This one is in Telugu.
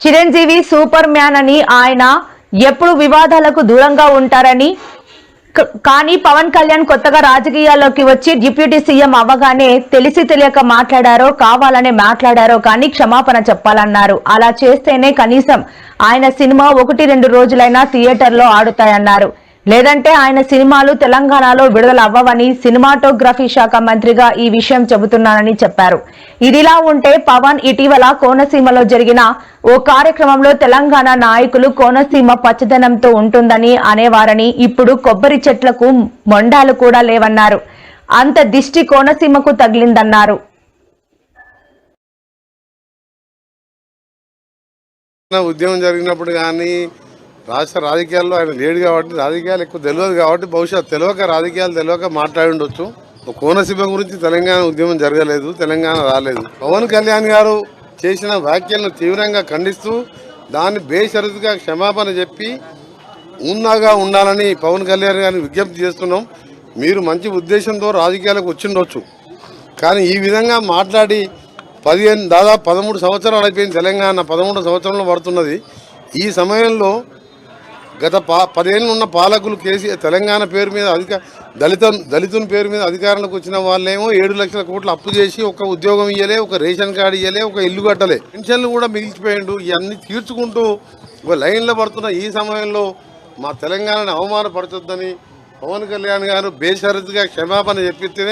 చిరంజీవి సూపర్ మ్యాన్ అని ఆయన ఎప్పుడు వివాదాలకు దూరంగా ఉంటారని కానీ పవన్ కళ్యాణ్ కొత్తగా రాజకీయాల్లోకి వచ్చి డిప్యూటీ సీఎం అవ్వగానే తెలిసి తెలియక మాట్లాడారో కావాలనే మాట్లాడారో కానీ క్షమాపణ చెప్పాలన్నారు. అలా చేస్తేనే కనీసం ఆయన సినిమా ఒకటి రెండు రోజులైనా థియేటర్లో ఆడుతాయన్నారు. లేదంటే ఆయన సినిమాలు తెలంగాణలో విడుదల అవ్వవని సినిమాటోగ్రఫీ శాఖ మంత్రిగా ఈ విషయం చెబుతున్నానని చెప్పారు. ఇదిలా ఉంటే పవన్ ఇటీవల కోనసీమలో జరిగిన ఓ కార్యక్రమంలో తెలంగాణ నాయకులు కోనసీమ పచ్చదనంతో ఉంటుందని అనేవారని ఇప్పుడు కొబ్బరి చెట్లకు మొండాలు కూడా లేవన్నారు. అంత దిష్టి కోనసీమకు తగిలిందన్నారు. ఉద్యమం జరిగినప్పుడు కానీ రాష్ట్ర రాజకీయాల్లో ఆయన లేడు కాబట్టి రాజకీయాలు ఎక్కువ తెలియదు కాబట్టి బహుశా తెలియక రాజకీయాలు తెలియక మాట్లాడి ఉండొచ్చు. కోనసీమ గురించి తెలంగాణ ఉద్యమం జరగలేదు తెలంగాణ రాలేదు. పవన్ కళ్యాణ్ గారు చేసిన వ్యాఖ్యలను తీవ్రంగా ఖండిస్తూ దాన్ని బేషరతుగా క్షమాపణ చెప్పి ఉన్నాగా ఉండాలని పవన్ కళ్యాణ్ గారిని విజ్ఞప్తి చేస్తున్నాం. మీరు మంచి ఉద్దేశంతో రాజకీయాలకు వచ్చిండొచ్చు కానీ ఈ విధంగా మాట్లాడి పదిహేను దాదాపు పదమూడు సంవత్సరాలు అయిపోయింది తెలంగాణ పదమూడు సంవత్సరంలో పడుతున్నది. ఈ సమయంలో గత పా పదేళ్ళు ఉన్న పాలకులు కేసీఆర్ తెలంగాణ పేరు మీద అధిక దళిత దళితుని పేరు మీద అధికారంలోకి వచ్చిన వాళ్ళేమో ఏడు లక్షల కోట్లు అప్పు చేసి ఒక ఉద్యోగం ఇయ్యలే ఒక రేషన్ కార్డు ఇయ్యలే ఒక ఇల్లు కట్టలే. పెన్షన్లు కూడా మిగిల్చిపోయిండు. ఇవన్నీ తీర్చుకుంటూ ఒక లైన్లో పడుతున్న ఈ సమయంలో మా తెలంగాణను అవమానపరచొద్దని పవన్ కళ్యాణ్ గారు బేషరతుగా క్షమాపణ చెప్పితేనే